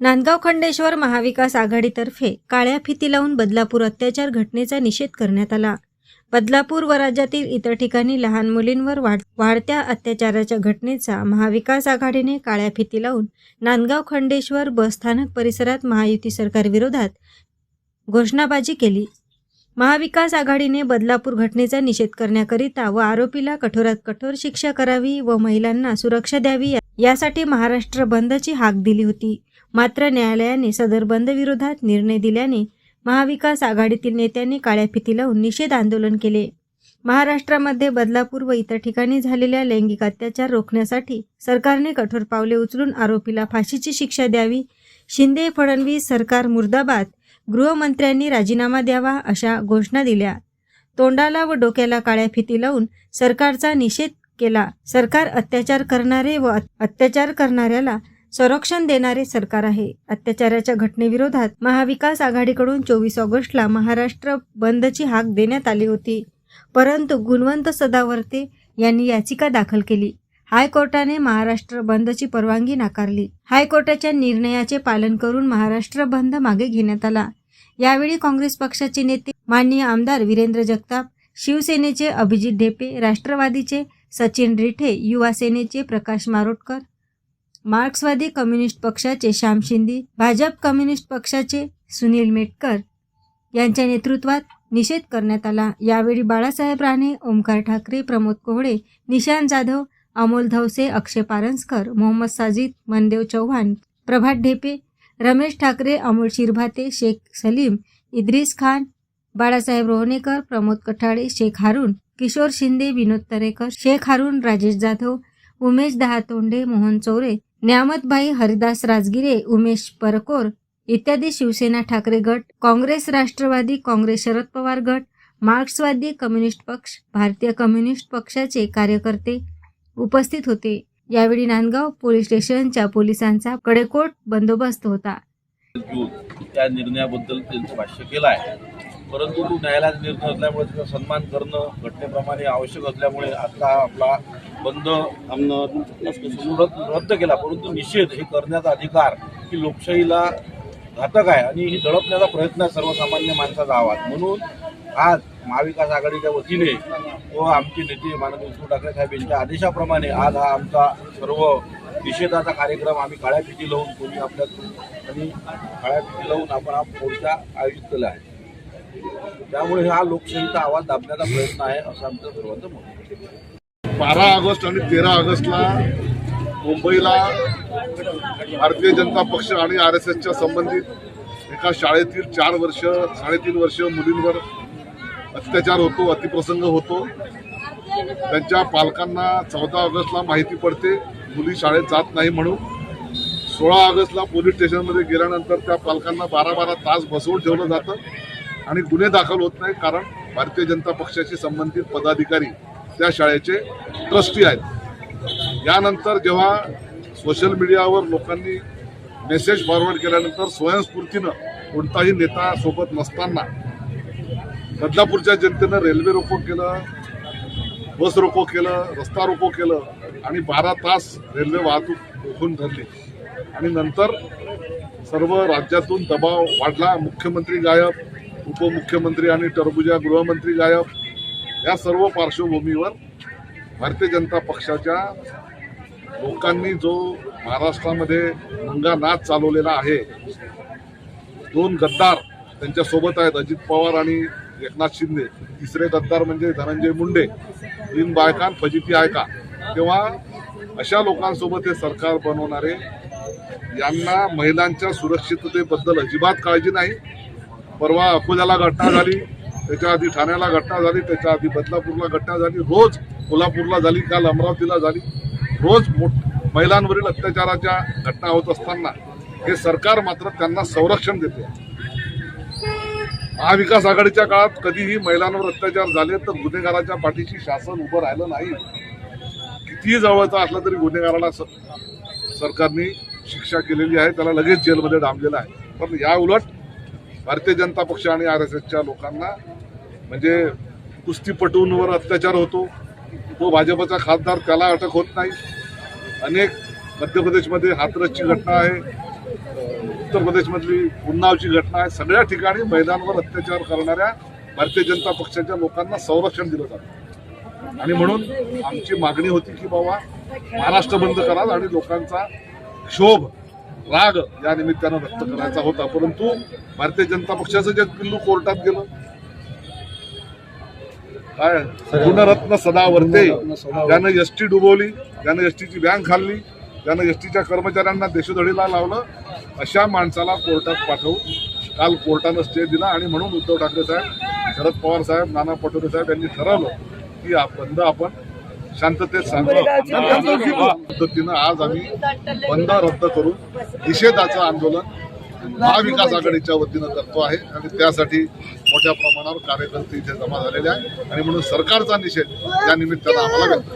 नांदगाव खंडेश्वर महाविकास आघाडीतर्फे काळ्या फिती लावून बदलापूर अत्याचार घटनेचा निषेध करण्यात आला. बदलापूर व राज्यातील इतर ठिकाणी लहान मुलींवर वाढ वाढत्या अत्याचाराच्या घटनेचा महाविकास आघाडीने काळ्या फिती लावून नांदगाव खंडेश्वर बसस्थानक परिसरात महायुती सरकारविरोधात घोषणाबाजी केली. महाविकास आघाडीने बदलापूर घटनेचा निषेध करण्याकरिता व आरोपीला कठोरात कठोर शिक्षा करावी व महिलांना सुरक्षा द्यावी यासाठी महाराष्ट्र बंदची हाक दिली होती. मात्र न्यायालयाने सदर बंदविरोधात निर्णय दिल्याने महाविकास आघाडीतील नेत्यांनी काळ्या फिती लावून निषेध आंदोलन केले. महाराष्ट्रामध्ये बदलापूर व इतर ठिकाणी झालेल्या लैंगिक अत्याचार रोखण्यासाठी सरकारने कठोर पावले उचलून आरोपीला फाशीची शिक्षा द्यावी शिंदे फडणवीस सरकार मुर्दाबाद गृहमंत्र्यांनी राजीनामा द्यावा अशा घोषणा दिल्या. तोंडाला व डोक्याला काळ्या फिती लावून सरकारचा निषेध केला. सरकार अत्याचार करणारे व अत्याचार करणाऱ्याला संरक्षण देणारे सरकार आहे. अत्याचाराच्या घटनेविरोधात महाविकास आघाडीकडून चोवीस ऑगस्टला महाराष्ट्र बंदची हाक देण्यात आली होती. परंतु गुणवंत सदावर्ते यांनी याचिका दाखल केली. हायकोर्टाने महाराष्ट्र बंदची परवानगी नाकारली. हायकोर्टाच्या निर्णयाचे पालन करून महाराष्ट्र बंद मागे घेण्यात आला. यावेळी काँग्रेस पक्षाचे नेते माननीय आमदार वीरेंद्र जगताप शिवसेनेचे अभिजित ढेपे राष्ट्रवादीचे सचिन रिठे युवा सेनेचे प्रकाश मारोटकर मार्क्सवादी कम्युनिस्ट पक्षाचे श्याम शिंदे भाजप कम्युनिस्ट पक्षाचे सुनील मेटकर यांच्या नेतृत्वात निषेध करण्यात आला. यावेळी बाळासाहेब राणे ओमकार ठाकरे प्रमोद कोहळे निशांत जाधव अमोल धवसे अक्षय पारंसकर मोहम्मद साजिद मनदेव चव्हाण प्रभात ढेपे रमेश ठाकरे अमोल शिरभाते शेख सलीम इद्रिस खान बाळासाहेब रोहनेकर प्रमोद कठाळे शेख हारून किशोर शिंदे विनोद तरेकर शेख हारून राजेश जाधव उमेश दहातोंडे मोहन चौरे न्यामतबाई हरिदास राजगिरे उमेश परकोर इत्यादी शिवसेना ठाकरे गट काँग्रेस राष्ट्रवादी काँग्रेस शरद पवार गट मार्क्सवादी कम्युनिस्ट पक्ष भारतीय कम्युनिस्ट पक्षाचे कार्यकर्ते उपस्थित होते. यावेळी नांदगाव पोलीस स्टेशनच्या पोलिसांचा कडेकोट बंदोबस्त होता. त्या निर्णयाबद्दल त्यांचं भाष्य केलं आहे. परंतु तो न्यायालयात निर्णय असल्यामुळे त्याचा सन्मान करणं घटनेप्रमाणे आवश्यक असल्यामुळे आता आपला बंद आमनं रद्द रद्द केला. परंतु निषेध हे करण्याचा अधिकार ही लोकशाहीला घातक आहे आणि ही दडपण्याचा प्रयत्न आहे सर्वसामान्य माणसाचा आवाज. म्हणून आज महाविकास आघाडीच्या वतीने व आमचे नेते माननीय उद्धव ठाकरे साहेब यांच्या आदेशाप्रमाणे आज हा आमचा सर्व निषेधाचा कार्यक्रम आम्ही काळ्या फिटी लावून कोणी आपल्या आणि काळ्या फिटी लावून आपण हा मोर्चा आयोजित केला आहे. त्यामुळे हा लोकशाहीचा आवाज दाबण्याचा प्रयत्न आहे असं आमचं सर्वांचं मत बारा ऑगस्ट आणि तेरा ऑगस्टला मुंबईला भारतीय जनता पक्ष आणि आर एस एसच्या संबंधित एका शाळेतील चार वर्ष साडेतीन वर्ष मुलींवर अत्याचार होतो अतिप्रसंग होतो. त्यांच्या पालकांना चौदा ऑगस्टला माहिती पडते मुली शाळेत जात नाही म्हणून. सोळा ऑगस्टला पोलीस स्टेशनमध्ये गेल्यानंतर त्या पालकांना बारा बारा तास बसवून ठेवलं जातं. आणि गुन्हे दाखल होत नाही कारण भारतीय जनता पक्षाशी संबंधित पदाधिकारी त्या शाळेचे ट्रस्टी आहेत. यानंतर जेव्हा सोशल मीडियावर लोकांनी मेसेज फॉरवर्ड केल्यानंतर स्वयंस्फूर्तीनं कोणताही नेता सोबत नसताना बदलापूरच्या जनतेनं रेल्वे रोको केलं बस रोको केलं रस्ता रोको केलं आणि बारा तास रेल्वे वाहतूक रोखून धरली. आणि नंतर सर्व राज्यातून दबाव वाढला. मुख्यमंत्री गायब उपमुख्यमंत्री आणि टरबुजा गृहमंत्री गायब. या सर्व पार्श्वभूमीवर भारतीय जनता पक्षाच्या लोकांनी जो महाराष्ट्रामध्ये नंगा नाच चालवलेला आहे दोन गद्दार त्यांच्यासोबत आहेत अजित पवार आणि एकनाथ शिंदे. तिसरे गद्दार म्हणजे धनंजय मुंडे तीन बायकान फजिती ऐका तेव्हा अशा लोकांसोबत हे सरकार बनवणारे यांना महिलांच्या सुरक्षिततेबद्दल अजिबात काळजी नाही. परवा अकोल्याला घटना झाली त्याच्या आधी ठाण्याला घटना झाली त्याच्या आधी बदलापूरला घटना झाली रोज कोल्हापूरला झाली काल अमरावतीला झाली. रोज मोठ महिलांवरील अत्याचाराच्या घटना होत असताना हे सरकार मात्र त्यांना संरक्षण देते. महाविकास आघाडीच्या काळात कधीही महिलांवर अत्याचार झाले तर गुन्हेगाराच्या पाठीशी शासन उभं राहिलं नाही. कितीही जवळचा असला तरी गुन्हेगाराला सरकारने शिक्षा केलेली आहे त्याला लगेच जेलमध्ये डांबलेलं आहे. पण या उलट भारतीय जनता पक्ष आणि आर एस एसच्या लोकांना म्हणजे कुस्तीपटूंवर अत्याचार होतो. तो भाजपचा खासदार त्याला अटक होत नाही. अनेक मध्य प्रदेशमध्ये हाथरसची घटना आहे. उत्तर प्रदेशमधली उन्नावची घटना आहे. सगळ्या ठिकाणी महिलांवर अत्याचार करणाऱ्या भारतीय जनता पक्षाच्या लोकांना संरक्षण दिलं जातं. आणि म्हणून आमची मागणी होती की बाबा महाराष्ट्र बंद करा आणि लोकांचा क्षोभ राग या निमित्तानं व्यक्त करायचा होता परंतु भारतीय जनता पक्षाचं जे पिल्लू कोर्टात गेलं काय? गुणरत्न सदा वर्ते ज्यानं एस टी डुबवली ज्यानं एस टीची बँक खाल्ली ज्यानं एस टीच्या कर्मचाऱ्यांना देशोधडीला लावलं अशा माणसाला कोर्टात पाठवून काल कोर्टानं स्टे दिला आणि म्हणून उद्धव ठाकरे साहेब शरद पवार साहेब नाना पटोले साहेब यांनी ठरवलं की बंद आपण शांततेत सांगतो पद्धतीनं आज आम्ही बंद रद्द करून निषेधाचं आंदोलन महाविकास आघाडीच्या वतीनं करतो आहे. आणि त्यासाठी मोठ्या प्रमाणावर कार्यकर्ते इथे जमा झालेले आहे आणि म्हणून सरकारचा निषेध या निमित्तानं आम्हाला व्यक्त.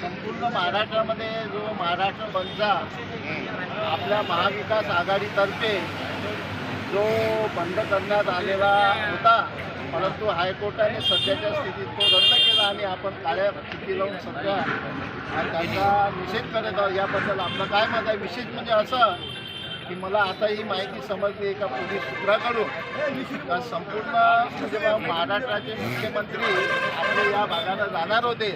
संपूर्ण महाराष्ट्रामध्ये जो महाराष्ट्र बंदचा आपल्या महाविकास आघाडीतर्फे जो बंद करण्यात आलेला होता परंतु हायकोर्टाने सध्याच्या स्थितीत तो रद्द केला आणि आपण काळ्या स्थिती लावून सध्या त्याचा निषेध करत आहोत. याबद्दल आपलं काय मत आहे? विशेष म्हणजे असं की मला आता ही माहिती समजली एका पोलीस सूत्राकडून. का संपूर्ण म्हणजे महाराष्ट्राचे मुख्यमंत्री आपले या भागाला जाणार होते.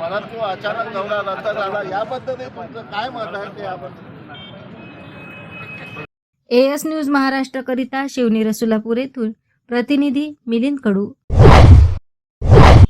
परंतु अचानक दौरा रद्द झाला. याबद्दल तुमचं काय मत आहे ते आपण ए एस न्यूज महाराष्ट्रकरिता शिवनी रसुलापूर येथून प्रतिनिधी मिलिंद कडू.